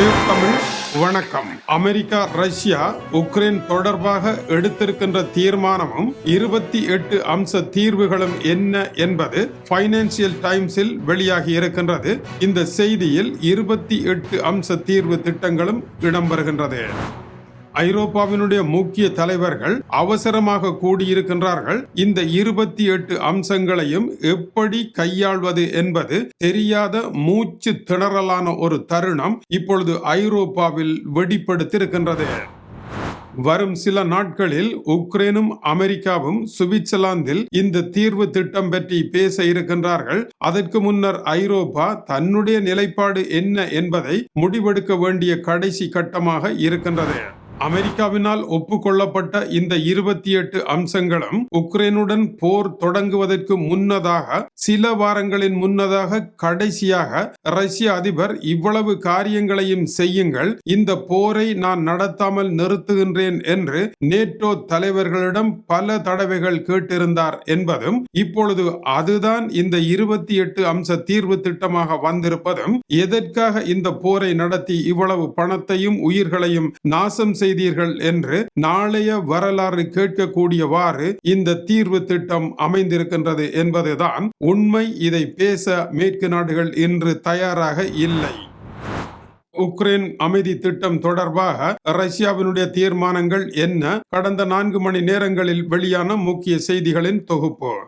தமிழ் வணக்கம். America Russia Ukraine தொடர்பாக எடுத்திருக்கின்ற தீர்மானமும் இருபத்தி எட்டு அம்ச தீர்வுகளும் என்ன என்பது பைனான்சியல் டைம்ஸில் வெளியாகி இருக்கின்றது. இந்த செய்தியில் இருபத்தி எட்டு அம்ச தீர்வு திட்டங்களும் இடம்பெறுகின்றது. ஐரோப்பாவினுடைய முக்கிய தலைவர்கள் அவசரமாக கூடியிருக்கின்றார்கள். இந்த இருபத்தி எட்டு அம்சங்களையும் எப்படி கையாள்வது என்பது தெரியாத மூச்சு திணறலான ஒரு தருணம் இப்பொழுது ஐரோப்பாவில் வெடிப்படுத்தியிருக்கின்றது. வரும் சில நாட்களில் உக்ரைனும் அமெரிக்காவும் சுவிட்சர்லாந்தில் இந்த தீர்வு திட்டம் பற்றி பேச இருக்கின்றார்கள். அதற்கு முன்னர் ஐரோப்பா தன்னுடைய நிலைப்பாடு என்ன என்பதை முடிவெடுக்க வேண்டிய கடைசி கட்டமாக இருக்கின்றது. அமெரிக்காவினால் ஒப்புக்கொள்ளப்பட்ட இந்த இருபத்தி எட்டு அம்சங்களும் உக்ரைனுடன் போர் தொடங்குவதற்கு முன்னதாக சில வாரங்களின் முன்னதாக கடைசியாக ரஷ்ய அதிபர் இவ்வளவு காரியங்களையும் செய்யுங்கள் இந்த போரை நான் நடத்தாமல் நிறுத்துகின்றேன் என்று நேட்டோ தலைவர்களிடம் பல தடவைகள் கேட்டிருந்தார் என்பதும் இப்பொழுது அதுதான் இந்த இருபத்தி எட்டு அம்ச தீர்வு திட்டமாக வந்திருப்பதும் எதற்காக இந்த போரை நடத்தி இவ்வளவு பணத்தையும் உயிர்களையும் நாசம் செய்தீர்கள் என்று நாளைய வரலாறு கேட்கக்கூடியவாறு இந்த தீர்வு திட்டம் அமைந்திருக்கின்றது என்பதுதான் உண்மை. இதை பேச மேற்கு நாடுகள் இன்று தயாராக இல்லை. உக்ரைன் அமைதி திட்டம் தொடர்பாக ரஷ்யாவினுடைய தீர்மானங்கள் என்ன? கடந்த நான்கு மணி நேரங்களில் வெளியான முக்கிய செய்திகளின் தொகுப்பு.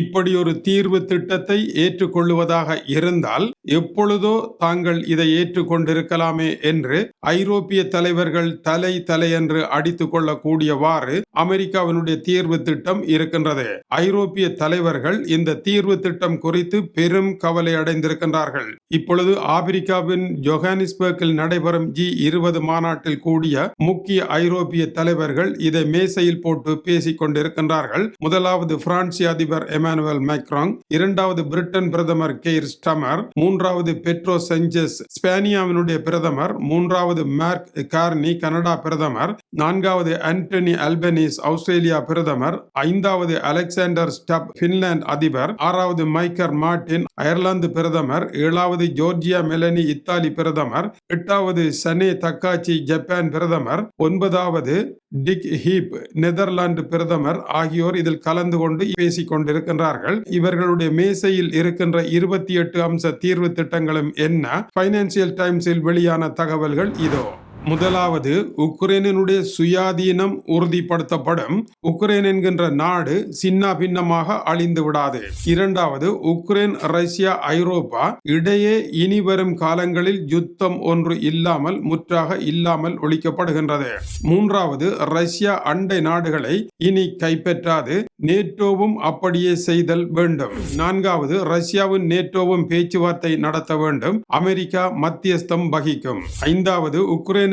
இப்படி ஒரு தீர்வு திட்டத்தை ஏற்றுக்கொள்ளுவதாக இருந்தால் எப்பொழுதோ தாங்கள் இதை ஏற்றுக்கொண்டிருக்கலாமே என்று ஐரோப்பிய தலைவர்கள் தலை தலை என்று அடித்துக் கொள்ளக்கூடியவாறு அமெரிக்காவினுடைய தீர்வு திட்டம் இருக்கின்றது. ஐரோப்பிய தலைவர்கள் இந்த தீர்வு திட்டம் குறித்து பெரும் கவலை அடைந்திருக்கின்றார்கள். இப்பொழுது ஆப்பிரிக்காவின் ஜொஹானிஸ்பர்கில் நடைபெறும் ஜி இருபது மாநாட்டில் கூடிய முக்கிய ஐரோப்பிய தலைவர்கள் இதை மேசையில் போட்டு பேசிக் கொண்டிருக்கின்றார்கள். முதலாவது பிரான்சி அதிபர் எம் எமானுவல் மேக்ராங் இரண்டாவது பிரிட்டன் பிரதமர் கெய்ர் ஸ்டமர் மூன்றாவது பெட்ரோ செஞ்சஸ் ஸ்பானியாவினுடைய பிரதமர் மூன்றாவது மார்க் கார்னி கனடா பிரதமர் நான்காவது ஆண்டனி அல்பனீஸ் ஆஸ்திரேலியா பிரதமர் ஐந்தாவது அலெக்சாண்டர் ஸ்டப் பின்லாந்து அதிபர் ஆறாவது மைக்கர் மார்டின் அயர்லாந்து பிரதமர் ஏழாவது ஜோர்ஜியா மெலனி இத்தாலி பிரதமர் எட்டாவது சனே தக்காச்சி ஜப்பான் பிரதமர் ஒன்பதாவது டிக் ஹீப் நெதர்லாந்து பிரதமர் ஆகியோர் இதில் கலந்து கொண்டு பேசிக் இருக்கின்றார்கள். இவர்களுடைய மேசையில் இருக்கின்ற இருபத்தி எட்டு அம்ச தீர்வு திட்டங்களும் என்ன? பைனான்சியல் டைம்ஸில் வெளியான தகவல்கள் இதோ. முதலாவது உக்ரைனினுடைய சுயாதீனம் உறுதிப்படுத்தப்படும். உக்ரைன் என்கின்ற நாடு சின்ன பின்னமாக அழிந்து விடாது. இரண்டாவது உக்ரைன் ரஷ்யா ஐரோப்பா இடையே இனி வரும் காலங்களில் யுத்தம் ஒன்று இல்லாமல் முற்றாக இல்லாமல் ஒழிக்கப்படுகின்றது. மூன்றாவது ரஷ்யா அண்டை நாடுகளை இனி கைப்பற்றாது. நேட்டோவும் அப்படியே செய்தல் வேண்டும். நான்காவது ரஷ்யாவும் நேட்டோவும் பேச்சுவார்த்தை நடத்த வேண்டும். அமெரிக்கா மத்தியஸ்தம் வகிக்கும். ஐந்தாவது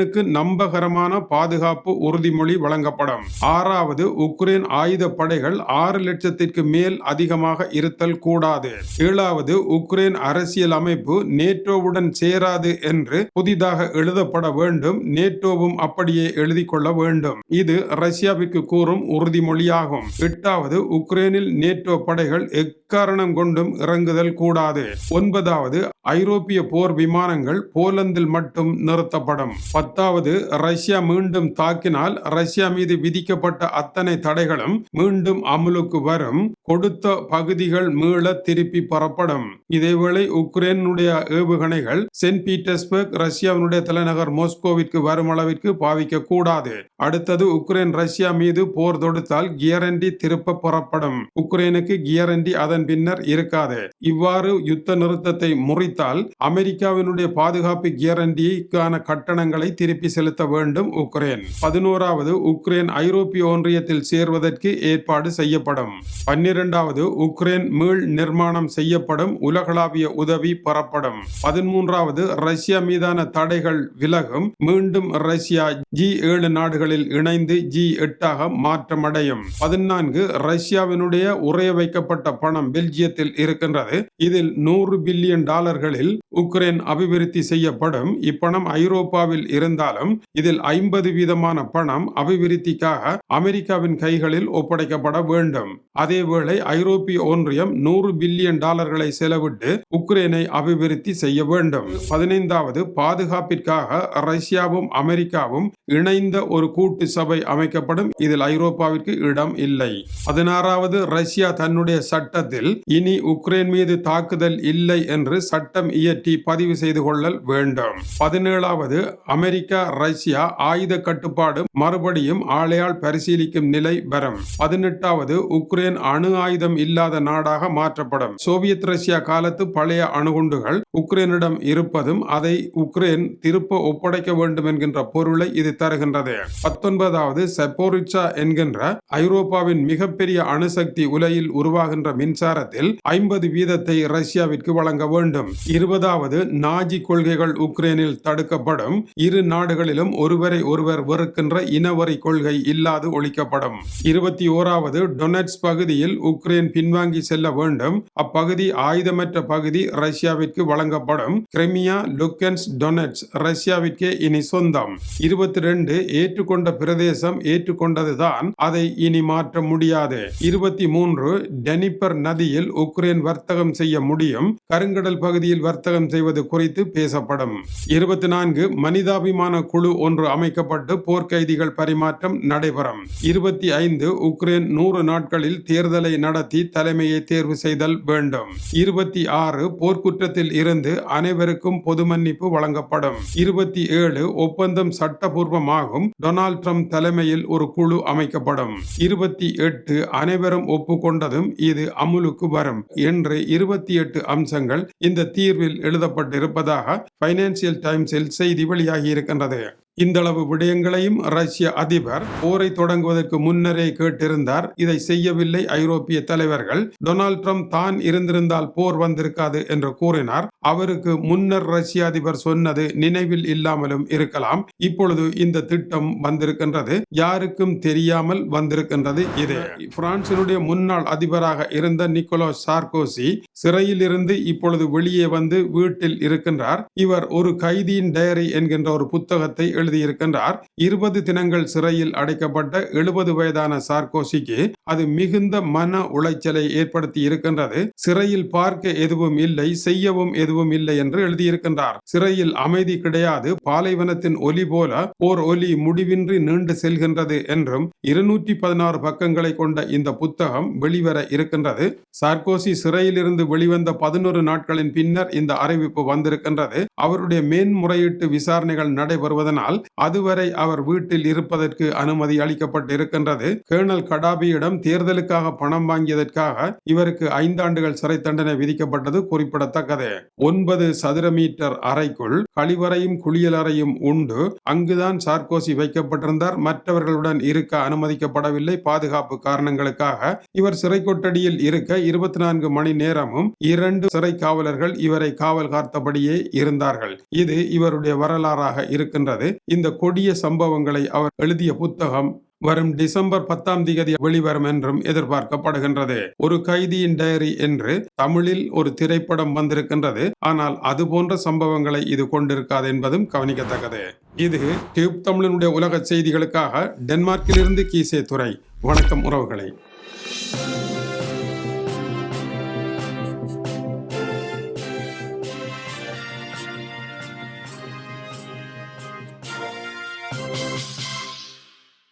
உக்ரைனுக்கு நம்பகரமான பாதுகாப்பு உறுதிமொழி வழங்கப்படும். ஆறாவது உக்ரைன் ஆயுத படைகள் ஆறு லட்சத்திற்கு மேல் அதிகமாக இருத்தல் கூடாது. ஏழாவது உக்ரைன் அரசியல் அமைப்பு நேட்டோவுடன் சேராது என்று புதிதாக எழுதப்பட வேண்டும். நேட்டோவும் அப்படியே எழுதி கொள்ள வேண்டும். இது ரஷ்யாவிற்கு கூறும் உறுதிமொழியாகும். எட்டாவது உக்ரைனில் நேட்டோ படைகள் எக்காரணம் கொண்டும் இறங்குதல் கூடாது. ஒன்பதாவது ஐரோப்பிய போர் விமானங்கள் போலந்தில் மட்டும் நிறுத்தப்படும். பத்தாவது ரஷ்யா மீண்டும் தாக்கினால் ரஷ்யா மீது விதிக்கப்பட்ட அத்தனை தடைகளும் மீண்டும் அமலுக்கு வரும். கொடுத்த பகுதிகள் மீள திருப்பி பெறப்படும். இதேவேளை உக்ரைனுடைய ஏவுகணைகள் சென்ட் பீட்டர்ஸ்பர்க் ரஷ்யாவினுடைய தலைநகர் மோஸ்கோவிற்கு வரும் அளவிற்கு பாவிக்க கூடாது அடுத்தது உக்ரைன் ரஷ்யா மீது போர் தொடுத்தால் கியரண்டி திருப்ப புறப்படும். உக்ரைனுக்கு கியரண்டி அதன் பின்னர் இருக்காது. இவ்வாறு யுத்த நிறுத்தத்தை முறித்தால் அமெரிக்காவினுடைய பாதுகாப்பு கியரண்டிக்கான கட்டணங்களை திருப்பி செலுத்த வேண்டும் உக்ரைன். பதினோராவது உக்ரைன் ஐரோப்பிய ஒன்றியத்தில் சேர்வதற்கு ஏற்பாடு செய்யப்படும். பன்னிரெண்டாவது உக்ரைன் மீள் நிர்மாணம் செய்யப்படும். உலகளாவிய உதவி பெறப்படும். பதிமூன்றாவது ரஷ்யா மீதான தடைகள் விலகும். மீண்டும் ரஷ்யா ஜி ஏழு நாடுகளில் இணைந்து ஜி எட்டாக மாற்றமடையும். பதினான்கு ரஷ்யாவினுடைய உறைய வைக்கப்பட்ட பணம் பெல்ஜியத்தில் இருக்கின்றது. இதில் நூறு பில்லியன் டாலர்களில் உக்ரைன் அபிவிருத்தி செய்யப்படும். இப்பணம் ஐரோப்பாவில் இருந்து இருந்தாலும் இதில் ஐம்பது வீதமான பணம் அபிவிருத்திக்காக அமெரிக்காவின் கைகளில் ஒப்படைக்கப்பட வேண்டும். அதேவேளை ஐரோப்பிய ஒன்றியம் நூறு பில்லியன் டாலர்களை செலவிட்டு உக்ரைனை அபிவிருத்தி செய்ய வேண்டும். பதினைந்தாவது பாதுகாப்பிற்காக ரஷ்யாவும் அமெரிக்காவும் இணைந்த ஒரு கூட்டு சபை அமைக்கப்படும். இதில் ஐரோப்பாவிற்கு இடம் இல்லை. பதினாறாவது ரஷ்யா தன்னுடைய சட்டத்தில் இனி உக்ரைன் மீது தாக்குதல் இல்லை என்று சட்டம் இயற்றி பதிவு செய்து கொள்ளல் வேண்டும். பதினேழாவது அமெரிக்க அமெரிக்கா ரஷ்யா ஆயுத கட்டுப்பாடு மறுபடியும் ஆலையால் பரிசீலிக்கும் நிலை வரும் பதினெட்டாவது உக்ரைன் அணு ஆயுதம் இல்லாத நாடாக மாற்றப்படும். சோவியத் ரஷ்யா காலத்து பழைய அணுகுண்டுகள் உக்ரைனிடம் இருப்பதும் அதை உக்ரைன் திருப்ப ஒப்படைக்க வேண்டும் என்கின்ற பொருளை இது தருகின்றது. பத்தொன்பதாவது செப்போரிச்சா என்கின்ற ஐரோப்பாவின் மிகப்பெரிய அணுசக்தி உலையில் உருவாகின்ற மின்சாரத்தில் ஐம்பது வீதத்தை ரஷ்யாவிற்கு வழங்க வேண்டும். இருபதாவது நாஜி கொள்கைகள் உக்ரைனில் தடுக்கப்படும். இரு இரு நாடுகளிலும் ஒருவரை ஒருவர் வெறுக்கின்ற இனவரி கொள்கை இல்லாது ஒழிக்கப்படும். இருபத்தி ஓராவது டொனட்ஸ் பகுதியில் உக்ரைன் பின்வாங்கி செல்ல வேண்டும். அப்பகுதி ஆயுதமற்ற பகுதி ரஷ்யாவிற்கு வழங்கப்படும். கிரிமியா லுக்கன்ஸ் டொனட்ஸ் ரஷ்யாவிற்கே இனி சொந்தம். இருபத்தி ரெண்டு ஏற்றுக்கொண்ட பிரதேசம் ஏற்றுக்கொண்டதுதான். அதை இனி மாற்ற முடியாது. இருபத்தி மூன்று டெனிப்பர் நதியில் உக்ரைன் வர்த்தகம் செய்ய முடியும். கருங்கடல் பகுதியில் வர்த்தகம் செய்வது குறித்து பேசப்படும். இருபத்தி நான்கு மனிதாபி மனிதாபிமான குழு ஒன்று அமைக்கப்பட்டு போர்க்கைதிகள் பரிமாற்றம் நடைபெறும். இருபத்தி ஐந்து உக்ரைன் நூறு நாட்களில் தேர்தலை நடத்தி தலைமையை தேர்வு செய்தல் வேண்டும். இருபத்தி ஆறு போர்க்குற்றத்தில் இருந்து அனைவருக்கும் பொது மன்னிப்பு வழங்கப்படும். இருபத்தி ஏழு ஒப்பந்தம் சட்டபூர்வமாகும். டொனால்ட் ட்ரம்ப் தலைமையில் ஒரு குழு அமைக்கப்படும். இருபத்தி எட்டு அனைவரும் ஒப்புக்கொண்டதும் இது அமுலுக்கு வரும். என்று இருபத்தி எட்டு அம்சங்கள் இந்த தீர்வில் எழுதப்பட்டிருப்பதாக பைனான்சியல் டைம்ஸில் செய்தி வெளியாகி இருக்கின்றது இந்தளவு விடயங்களையும் ரஷ்ய அதிபர் போரை தொடங்குவதற்கு முன்னரே கேட்டிருந்தார். இதை செய்யவில்லை ஐரோப்பிய தலைவர்கள். டொனால்ட் ட்ரம்ப் தான் இருந்திருந்தால் போர் வந்திருக்காது என்று கூறினார். அவருக்கு முன்னர் ரஷ்ய அதிபர் சொன்னது நினைவில் இல்லாமலும் இருக்கலாம். இப்பொழுது இந்த திட்டம் வந்திருக்கின்றது. யாருக்கும் தெரியாமல் வந்திருக்கின்றது இது. பிரான்சினுடைய முன்னாள் அதிபராக இருந்த நிக்கோலோ சார்கோசி சிறையில் இருந்து இப்பொழுது வெளியே வந்து வீட்டில் இருக்கின்றார். இவர் ஒரு கைதியின் டயரி என்கின்ற ஒரு புத்தகத்தை எழுதியிருக்கின்றார். இருபது தினங்கள் சிறையில் அடைக்கப்பட்ட எழுபது வயதான சார்கோசிக்கு அது மிகுந்த மன உளைச்சலை ஏற்படுத்தி இருக்கின்றது. சிறையில் பார்க்க எதுவும் இல்லை செய்யவும் எதுவும் இல்லை என்று எழுதியிருக்கின்றார். சிறையில் அமைதி கிடையாது பாலைவனத்தின் ஒலி போல ஓர் ஒலி முடிவின்றி நீண்டு செல்கின்றது என்றும் இருநூற்றி பதினாறு பக்கங்களை கொண்ட இந்த புத்தகம் வெளிவர இருக்கின்றது. சார்கோசி சிறையிலிருந்து வெளிவந்த பதினொரு நாட்களின் பின்னர் இந்த அறிவிப்பு வந்திருக்கின்றது. அவருடைய மேன்முறையீட்டு விசாரணைகள் நடைபெறுவதனால் அதுவரை அவர் வீட்டில் இருப்பதற்கு அனுமதி அளிக்கப்பட்டு இருக்கின்றது கேர்னல் கடாபியிடம் தேர்தலுக்காக பணம் வாங்கியதற்காக இவருக்கு ஐந்தாண்டுகள் சிறை தண்டனை விதிக்கப்பட்டது குறிப்பிடத்தக்கது. ஒன்பது சதுர மீட்டர் அறைக்குள் கழிவறையும் குளியலறையும் உண்டு. அங்குதான் சார்கோசி வைக்கப்பட்டிருந்தார். மற்றவர்களுடன் இருக்க அனுமதிக்கப்படவில்லை. பாதுகாப்பு காரணங்களுக்காக இவர் சிறை கொட்டடியில் இருக்க இருபத்தி நான்கு மணி நேரமும் இரண்டு சிறை காவலர்கள் இவரை காவல் காத்தபடியே இருந்தார்கள் இது இவருடைய வரலாறாக இருக்கின்றது. இந்த கொடிய சம்பவங்களை அவர் எழுதிய புத்தகம் வரும் டிசம்பர் பத்தாம் தேதி வெளிவரும் என்றும் எதிர்பார்க்கப்படுகின்றது. ஒரு கைதியின் டைரி என்று தமிழில் ஒரு திரைப்படம் வந்திருக்கின்றது. ஆனால் அது போன்ற சம்பவங்களை இது கொண்டிருக்காது என்பதும் கவனிக்கத்தக்கது. இது டியூப் தமிழனுடைய உலக செய்திகளுக்காக டென்மார்க்கிலிருந்து கீசே துறை வணக்கம் உறவுகளை.